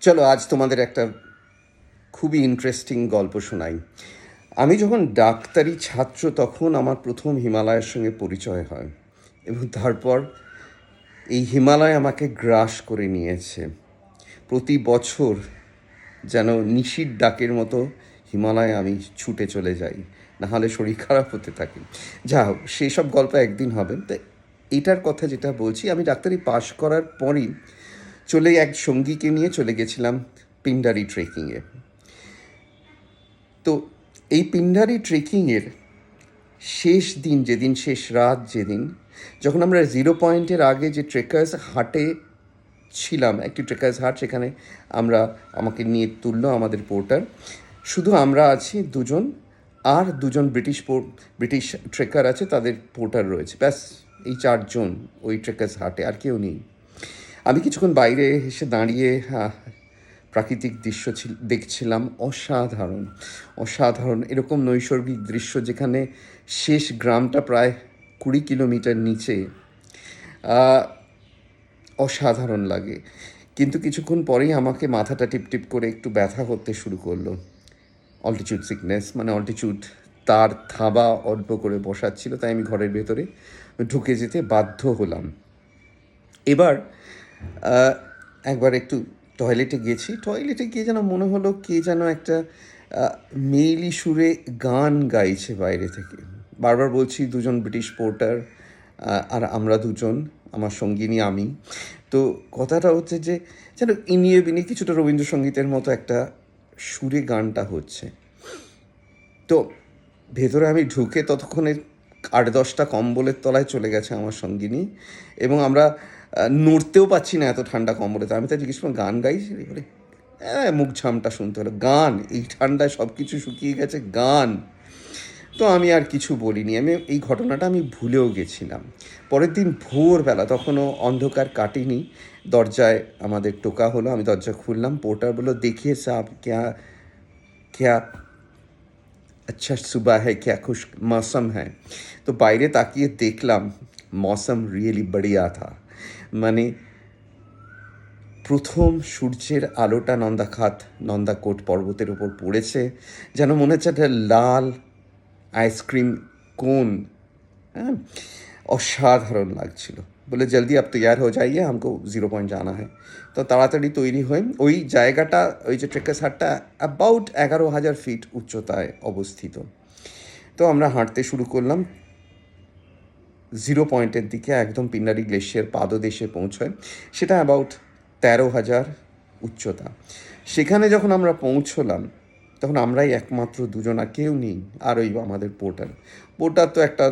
চলো, আজ তোমাদের একটা খুবই ইন্টারেস্টিং গল্প শোনাই। আমি যখন ডাক্তারি ছাত্র, তখন আমার প্রথম হিমালয়ের সঙ্গে পরিচয় হয় এবং তারপর এই হিমালয় আমাকে গ্রাস করে নিয়েছে। প্রতি বছর যেন নিশির ডাকের মতো হিমালয়ে আমি ছুটে চলে যাই, নাহলে শরীর খারাপ হতে থাকে। যা হোক সেই সব গল্প একদিন হবে। তো এটার কথা যেটা বলছি, আমি ডাক্তারি পাশ করার পরই চলে এক সঙ্গীকে নিয়ে চলে গেছিলাম পিন্ডারি ট্রেকিংয়ে তো এই পিন্ডারি ট্রেকিংয়ের শেষ দিন, যেদিন, শেষ রাত যেদিন, যখন আমরা জিরো পয়েন্টের আগে যে ট্রেকার্স হাটে ছিলাম, একটি ট্রেকার্স হাট সেখানে আমরা আমাকে নিয়ে তুললো আমাদের পোর্টার শুধু আমরা আছি দুজন, আর দুজন ব্রিটিশ পো- ব্রিটিশ ট্রেকার আছে, তাদের পোর্টার রয়েছে। ব্যাস, এই চারজন ওই ট্রেকার্স হাটে, আর কেউ নেই। আমি কিছুক্ষণ বাইরে এসে দাঁড়িয়ে প্রাকৃতিক দৃশ্য ছিল, দেখছিলাম অসাধারণ অসাধারণ এরকম নৈসর্গিক দৃশ্য যেখানে শেষ গ্রামটা প্রায় কুড়ি কিলোমিটার নিচে। অসাধারণ লাগে। কিন্তু কিছুক্ষণ পরেই আমাকে মাথাটা টিপটিপ করে একটু ব্যথা করতে শুরু করল। অল্টিচিউড সিকনেস মানে অল্টিচিউড তার থাবা অল্প করে বসাচ্ছিল, তাই আমি ঘরের ভেতরে ঢুকে যেতে বাধ্য হলাম। এবার একবার একটু টয়লেটে গেছি টয়লেটে গিয়ে যেন মনে হলো কে যেন একটা মেইলি সুরে গান গাইছে বাইরে থেকে। বারবার বলছি, দুজন ব্রিটিশ পোর্টার আর আমরা দুজন, আমার সঙ্গিনী আমি। তো কথাটা হচ্ছে যে, যেন ইনিয়ে বিনিয়ে কিছুটা রবীন্দ্রসঙ্গীতের মতো একটা সুরে গানটা হচ্ছে। তো ভেতরে আমি ঢুকে ততক্ষণে আট দশটা কম্বলের তলায় চলে গেছে আমার সঙ্গিনী এবং আমরা নড়তেও পাচ্ছি না এত ঠান্ডা কমরেতে। আমি তো জিজ্ঞেস করলাম, গান গাইছি বলে হ্যাঁ মুখ ঝামটা শুনতে হলো গান, এই ঠান্ডায় সব কিছু শুকিয়ে গেছে, গান। তো আমি আর কিছু বলিনি। আমি এই ঘটনাটা আমি ভুলেও গেছিলাম। পরের দিন ভোরবেলা, তখনও অন্ধকার কাটিনি। দরজায় আমাদের টোকা হলো, আমি দরজা খুললাম পোর্টার বলল, দেখিয়ে সাপ, ক্যা ক্যা আচ্ছা সুবা হ্যাঁ ক্যা খুশ মৌসম হ্যাঁ তো বাইরে তাকিয়ে দেখলাম, মৌসম রিয়েলি বড়িয়া থা। মানে প্রথম সূর্যের আলোটা নন্দাখাত, নন্দাকোট পর্বতের ওপর পড়েছে। যেন মনে হচ্ছে একটা লাল আইসক্রিম কোন হ্যাঁ? অসাধারণ লাগছিল। বলে, জলদি, আপ তৈয়ার হয়ে যাইয়ে আমাকে জিরো পয়েন্ট জানা হয় তো তাড়াতাড়ি তৈরি হয়ে ওই জায়গাটা, ওই যে ট্রেকার সারটা অ্যাবাউট এগারো হাজার ফিট উচ্চতায় অবস্থিত। তো আমরা হাঁটতে শুরু করলাম। জিরো পয়েন্টের দিকে একদম পিন্নারি গ্লেশিয়ার পাদদেশে পৌঁছয়। সেটা অ্যাবাউট তেরো হাজার উচ্চতা। সেখানে যখন আমরা পৌঁছলাম তখন আমরাই একমাত্র দুজন আর কেউ নেই, আর ওই আমাদের পোর্টার পোর্টার তো একটা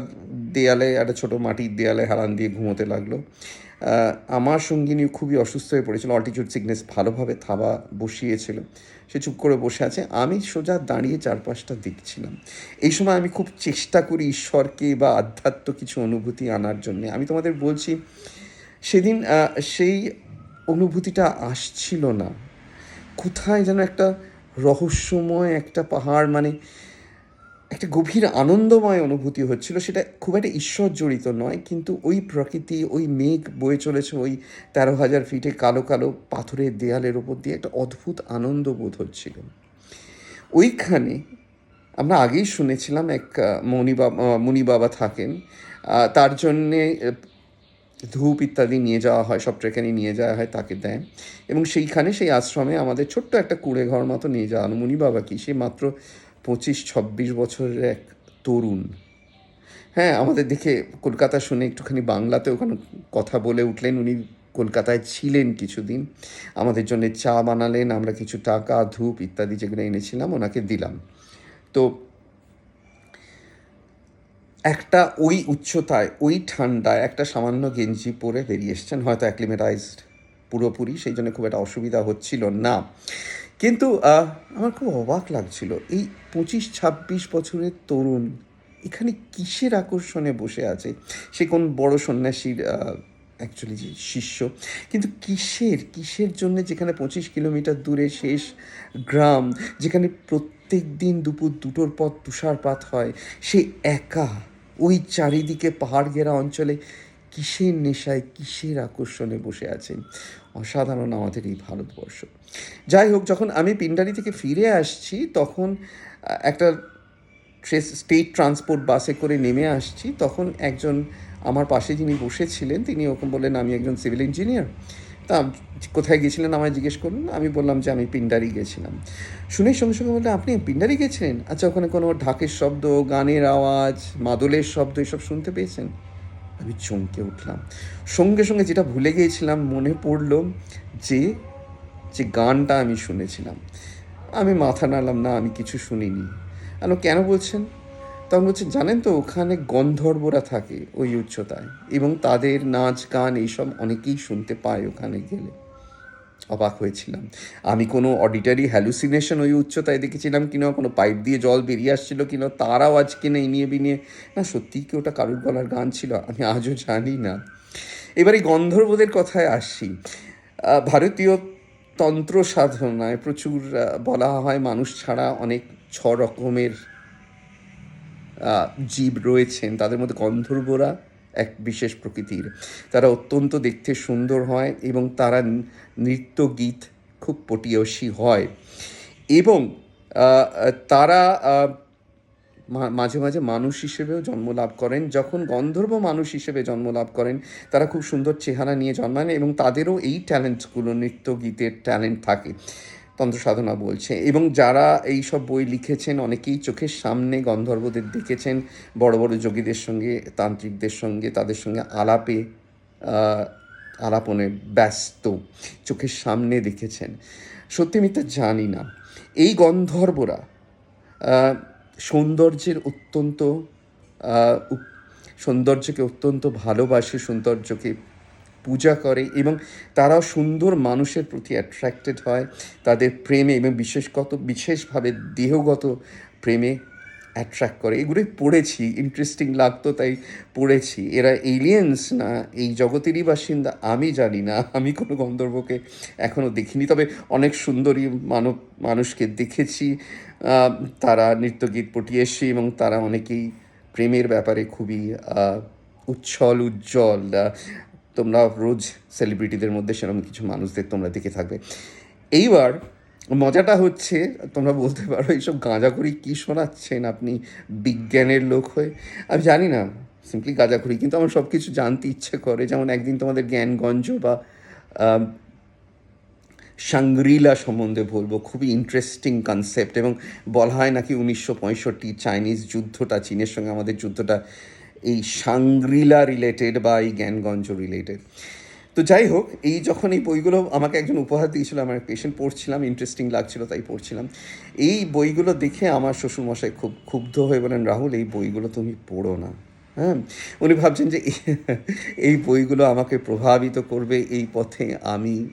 দেয়ালে, একটা ছোটো মাটির দেয়ালে হারান দিয়ে ঘুমোতে লাগল। আমার সঙ্গিনী খুবই অসুস্থ হয়ে পড়েছিল অল্টিটিউড সিকনেস ভালোভাবে থাবা বসিয়েছিল। সে চুপ করে বসে আছে, আমি সোজা দাঁড়িয়ে চারপাশটা দেখছিলাম। এই সময় আমি খুব চেষ্টা করি ঈশ্বরকে বা আধ্যাত্ম কিছু অনুভূতি আনার জন্য। আমি তোমাদের বলছি, সেদিন সেই অনুভূতিটা আসছিল না। কোথায় যেন একটা রহস্যময় একটা পাহাড় মানে একটা গভীর আনন্দময় অনুভূতি হচ্ছিল। সেটা খুব একটা ঈশ্বর জড়িত নয় কিন্তু ওই প্রকৃতি ওই মেঘ বয়ে চলেছে ওই তেরো হাজার ফিটে কালো কালো পাথরের দেয়ালের ওপর দিয়ে একটা অদ্ভুত আনন্দ বোধ হচ্ছিল। ওইখানে আমরা আগেই শুনেছিলাম এক আহ, মণি বাবা মুনি বাবা থাকেন। তার জন্যে ধূপ ইত্যাদি নিয়ে যাওয়া হয়, সব ট্রেকানি নিয়ে যাওয়া হয়, তাকে দেয় এবং সেইখানে সেই আশ্রমে আমাদের ছোট্ট একটা কুড়ে ঘর মতো নিয়ে যাওয়া মুনি বাবা কি? সে মাত্র পঁচিশ, ছাব্বিশ বছরের এক তরুণ। হ্যাঁ আমাদের দেখে কলকাতা শুনে একটুখানি বাংলাতে ওখানে কথা বলে উঠলেন। উনি কলকাতায় ছিলেন কিছুদিন। আমাদের জন্য চা বানালেন, আমরা কিছু টাকা, ধূপ ইত্যাদি যেগুলো এনেছিলাম, ওনাকে দিলাম। তো একটা ওই উচ্চতায়, ওই ঠান্ডায় একটা সামান্য গেঞ্জি পরে বেরিয়ে এসছেন, হয়তো অ্যাক্লিমেটাইজড পুরোপুরি, সেই জন্য খুব একটা অসুবিধা হচ্ছিল না। কিন্তু আমার খুব অবাক লাগছিল, এই পঁচিশ ছাব্বিশ বছরের তরুণ এখানে কিসের আকর্ষণে বসে আছে? সে কোন বড় সন্ন্যাসীর অ্যাকচুয়ালি যে শিষ্য, কিন্তু কিসের কিসের জন্য যেখানে পঁচিশ কিলোমিটার দূরে শেষ গ্রাম, যেখানে প্রত্যেক দিন দুপুর দুটোর পর তুষারপাত হয়। সে একা ওই চারিদিকে পাহাড় ঘেরা অঞ্চলে কিসের নেশায়, কিসের আকর্ষণে বসে আছেন অসাধারণ আমাদের এই ভারতবর্ষ। যাই হোক, যখন আমি পিন্ডারি থেকে ফিরে আসছি, তখন একটা স্টেট ট্রান্সপোর্ট বাসে করে নেমে আসছি। তখন একজন আমার পাশে যিনি বসেছিলেন, তিনি ওরকম বললেন, আমি একজন সিভিল ইঞ্জিনিয়ার। তা কোথায় গেছিলেন আমায় জিজ্ঞেস করলেন আমি বললাম যে আমি পিন্ডারি গেছিলাম শুনে সঙ্গে সঙ্গে বললেন আপনি পিন্ডারি গেছিলেন আচ্ছা ওখানে কোনো ঢাকের শব্দ, গানের আওয়াজ, মাদলের শব্দ, এসব শুনতে পেয়েছেন? আমি চমকে উঠলাম। সঙ্গে সঙ্গে যেটা ভুলে গিয়েছিলাম, মনে পড়ল যে যে গানটা আমি শুনেছিলাম। আমি মাথা নাড়লাম, না, আমি কিছু শুনিনি। আমি কেন বলছেন? তখন বলছেন জানেন তো, ওখানে গন্ধর্বরা থাকে ওই উচ্চতায়, এবং তাদের নাচ, গান এইসব অনেকেই শুনতে পায় ওখানে গেলে। অবাক হয়েছিলাম। আমি কোনো অডিটারি হ্যালুসিনেশন ওই উচ্চতায় দেখেছিলাম কিনা, কোনো পাইপ দিয়ে জল বেরিয়ে আসছিল কিনা তার আওয়াজ কিনা ইনিয়ে বিনিয়ে। না, সত্যিই কি ওটা কারুর গলার গান ছিল? আমি আজও জানি না। এবার এই গন্ধর্বদের কথায় আসি। ভারতীয় তন্ত্র সাধনায় প্রচুর বলা হয় মানুষ ছাড়া অনেক ছ রকমের জীব রয়েছেন, তাদের মধ্যে গন্ধর্বরা এক বিশেষ প্রকৃতির। তারা অত্যন্ত দেখতে সুন্দর হয় এবং তারা নৃত্য গীত খুব পটিয়সী হয়। এবং তারা মাঝে মাঝে মানুষ হিসেবেও জন্ম লাভ করেন। যখন গন্ধর্ব মানুষ হিসেবে জন্ম লাভ করেন, তারা খুব সুন্দর চেহারা নিয়ে জন্মান এবং তাদেরও এই ট্যালেন্টসগুলো নৃত্য গীতের ট্যালেন্ট থাকে। তন্ত্র সাধনা বলছে। এবং যারা এই সব বই লিখেছেন, অনেকেই চোখের সামনে গন্ধর্বদের দেখেছেন, বড় বড় যোগীদের সঙ্গে, তান্ত্রিকদের সঙ্গে, তাদের সঙ্গে আলাপে আলাপনে ব্যস্ত, চোখের সামনে দেখেছেন। সত্যি আমি মিথ্যা জানি না। এই গন্ধর্বরা সৌন্দর্যের অত্যন্ত সৌন্দর্যকে অত্যন্ত ভালোবাসে, সৌন্দর্যকে পূজা করে এবং তারাও সুন্দর মানুষের প্রতি অ্যাট্রাক্টেড হয়, তাদের প্রেমে এবং বিশেষগত বিশেষভাবে দেহগত প্রেমে অ্যাট্রাক্ট করে। এগুলোই পড়েছি ইন্টারেস্টিং লাগতো তাই পড়েছি। এরা এলিয়েন্স না, এই জগতেরই বাসিন্দা, আমি জানি না, আমি কোনো গন্ধর্বকে এখনও দেখিনি। তবে অনেক সুন্দরী মানব, মানুষকে দেখেছি তারা নৃত্যগীত পটিয়েছি এবং তারা অনেকেই প্রেমের ব্যাপারে খুবই উচ্ছল, উজ্জ্বল তোমরা রোজ সেলিব্রিটিদের মধ্যে সেরকম কিছু মানুষদের তোমরা দেখে থাকবে। এইবার মজাটা হচ্ছে তোমরা বলতে পারো এইসব গাঁজাখুরি কী শোনাচ্ছেন আপনি বিজ্ঞানের লোক হয়ে? আমি জানি না সিম্পলি গাঁজাখুরি কিন্তু আমার সব কিছু জানতে ইচ্ছে করে। যেমন একদিন তোমাদের জ্ঞানগঞ্জ বা আহ, সাংগ্রিলা সম্বন্ধে বলব খুবই ইন্টারেস্টিং কনসেপ্ট এবং বলা হয় নাকি উনিশশো পঁয়ষট্টি চাইনিজ যুদ্ধটা চীনের সঙ্গে আমাদের যুদ্ধটা এই সাংগ্রিলা রিলেটেড বা এই জ্ঞানগঞ্জ রিলেটেড তো যাই হোক এই যখন এই বইগুলো আমাকে একজন উপহার দিয়েছিল, আমার পেশেন্ট পড়ছিলাম ইন্টারেস্টিং লাগছিল, তাই পড়ছিলাম। এই বইগুলো দেখে আমার শ্বশুরমশাই খুব ক্ষুব্ধ হয়ে বলেন রাহুল, এই বইগুলো তুমি পড়ো না। হ্যাঁ? উনি ভাবছেন যে এই বইগুলো আমাকে প্রভাবিত করবে, এই পথে আমি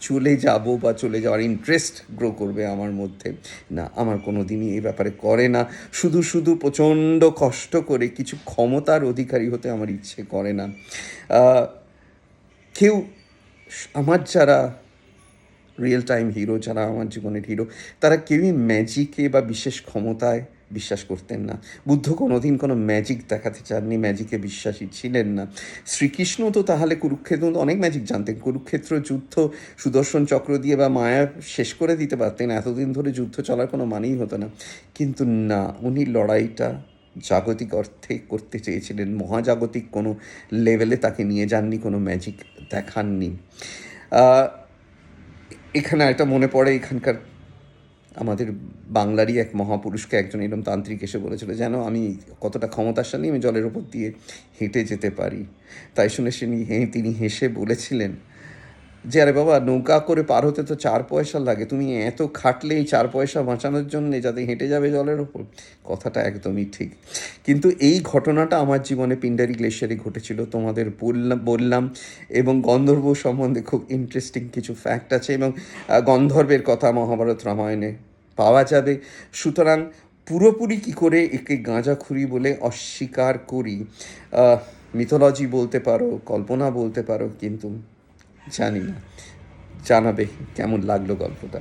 চলে যাব বা চলে যাওয়ার ইন্টারেস্ট গ্রো করবে আমার মধ্যে। না, আমার কোনো দিনই এই ব্যাপারে করে না। শুধু শুধু প্রচণ্ড কষ্ট করে কিছু ক্ষমতার অধিকারী হতে আমার ইচ্ছে করে না। কেউ আমার যারা রিয়েল টাইম হিরো যারা আমার জীবনের হিরো তারা কেউই ম্যাজিকে বা বিশেষ ক্ষমতায় বিশ্বাস করতেন না। বুদ্ধ কোনোদিন কোনো ম্যাজিক দেখাতে চাননি ম্যাজিকে বিশ্বাসী ছিলেন না। শ্রীকৃষ্ণ তো তাহলে কুরুক্ষেত্র, অনেক ম্যাজিক জানতেন। কুরুক্ষেত্র যুদ্ধ, সুদর্শন চক্র দিয়ে বা মায়া শেষ করে দিতে পারতেন, এতদিন ধরে যুদ্ধ চলার কোনো মানেই হতো না। কিন্তু না, উনি লড়াইটা জাগতিক অর্থে করতে চেয়েছিলেন। মহাজাগতিক কোনো লেভেলে তাকে নিয়ে যাননি, কোনো ম্যাজিক দেখাননি। এখানে একটা মনে পড়ে, এখানকার আমাদের বাংলারই এক মহাপুরুষকে একজন এরম তান্ত্রিক এসে বলেছিল, যেন আমি কতটা ক্ষমতাশালী, আমি জলের ওপর দিয়ে হেঁটে যেতে পারি। তাই শুনে সে হে- তিনি হেসে বলেছিলেন যে, আরে বাবা, নৌকা করে পার হতে তো চার পয়সা লাগে। তুমি এত খাটলে এই চার পয়সা বাঁচানোর জন্য যাতে হেঁটে যাবে জলের ওপর? কথাটা একদমই ঠিক। কিন্তু এই ঘটনাটা আমার জীবনে পিন্ডারি গ্লেশিয়ারে ঘটেছিল, তোমাদের বললাম বললাম। এবং গন্ধর্ব সম্বন্ধে খুব ইন্টারেস্টিং কিছু ফ্যাক্ট আছে এবং গন্ধর্বের কথা মহাভারত রামায়ণে পাওয়া যাবে। সুতরাং পুরোপুরি কি করে একে গাঁজাখুরি বলে অস্বীকার করি মিথোলজি বলতে পারো, কল্পনা বলতে পারো, কিন্তু জানি না। জানাবে কেমন লাগল গল্পটা।